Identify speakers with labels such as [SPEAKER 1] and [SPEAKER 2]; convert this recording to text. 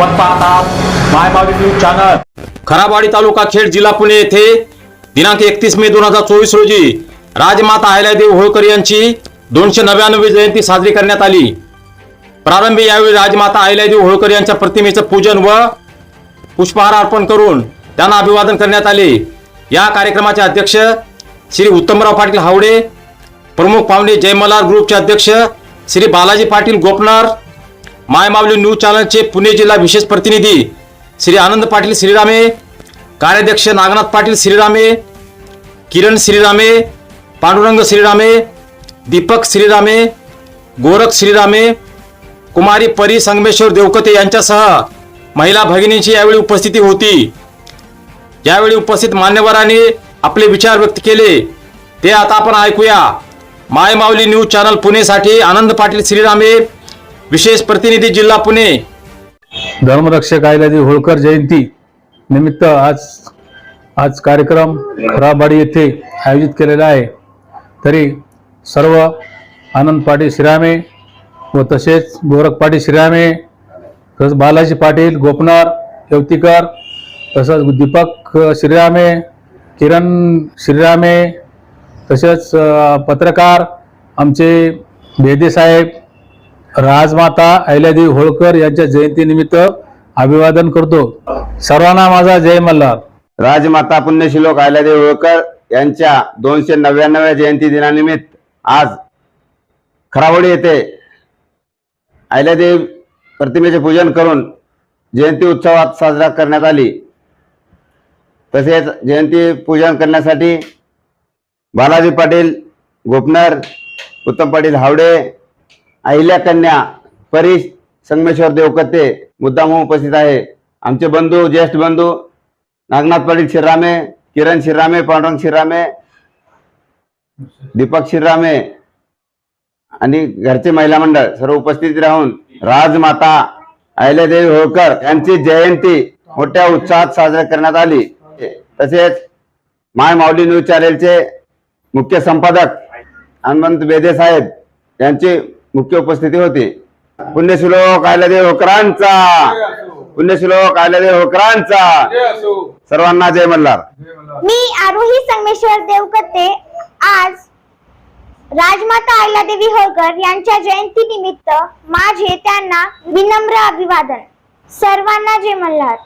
[SPEAKER 1] आपण पाहतात मायमावी न्यूज चॅनल खराबाडी तालुका खेड जिल्हा पुणे येथे दिनांक एकतीस मे दोन हजार चोवीस रोजी राजमाता अहिल्यादेव होळकर यांची दोनशे नव्याण्णवी जयंती साजरी करण्यात आली. प्रारंभी यावेळी राजमाता अहिल्यादेव होळकर यांच्या प्रतिमेचं पूजन व पुष्पहार अर्पण करून त्यांना अभिवादन करण्यात आले. या कार्यक्रमाचे अध्यक्ष श्री उत्तमराव पाटील हावडे प्रमुख पाहुणे जयमलार ग्रुपचे अध्यक्ष श्री बालाजी पाटील मायमावली न्यूज चॅनलचे पुणे जिल्हा विशेष प्रतिनिधी श्री आनंद पाटील श्रीरामे कार्याध्यक्ष नागनाथ पाटील श्रीरामे किरण श्रीरामे पांडुरंग श्रीरामे दीपक श्रीरामे गोरख श्रीरामे कुमारी परी संगमेश्वर देवकते यांच्यासह महिला भगिनींची यावेळी उपस्थिती होती. यावेळी उपस्थित मान्यवरांनी आपले विचार व्यक्त केले. ते आता आपण ऐकूया. माय माऊली न्यूज चॅनल पुणेसाठी आनंद पाटील श्रीरामे विशेष प्रतिनिधी जिल्हा पुणे.
[SPEAKER 2] धर्मरक्षक आयलादेवी होळकर जयंती निमित्त आज आज कार्यक्रम खराबाडी येथे आयोजित केलेला आहे. तरी सर्व आनंद पाटील श्रीरामे व तसेच गोरख पाटील श्रीरामे तसंच बालाजी पाटील गोपनार येवतीकर तसंच दीपक श्रीरामे किरण श्रीरामे तसेच पत्रकार आमचे भेदे साहेब राजमाता अहिल्यादेवी होळकर यांच्या जयंतीनिमित्त अभिवादन करतो. सर्वांना माझा जय मल्हार.
[SPEAKER 3] राजमाता पुण्यशिलोक अहिल्यादेवी होळकर यांच्या दोनशे नव्याण्णव्या जयंती दिनानिमित्त आज खरावडी येथे अहिल्यादेवी प्रतिमेचे पूजन करून जयंती उत्सवात साजरा करण्यात आली. तसेच जयंती पूजन करण्यासाठी बालाजी पाटील गोपनर उत्तम पाटील हावडे अहिल्या कन्या परीश संगमेश्वर देवकते मुद्दाम उपस्थित आहे. आमचे बंधू ज्येष्ठ बंधू नागनाथ पाटील शिरामे किरण शिरामे पांडुरंग शिरामे दीपक शिरामे आणि घरचे महिला मंडळ सर्व उपस्थित राहून राजमाता अहिल्यादेवी होळकर यांची जयंती मोठ्या उत्साहात साजरी करण्यात आली. तसेच माय माऊली न्यूज चॅनेलचे मुख्य संपादक हनुमंत बेदे साहेब यांची मुख्य उपस्थिती होती. पुण्यश्लोक अहिल्यादेवी होकरांचा. पुण्यश्लोक अहिल्यादेवी होकरांचा. सर्वांना जय मल्हार.
[SPEAKER 4] मी आरोही संगमेश्वर देवकते. आज राजमाता अहिल्यादेवी होळकर यांच्या जयंती निमित्त माझे त्यांना विनम्र अभिवादन. सर्वांना जय मल्हार.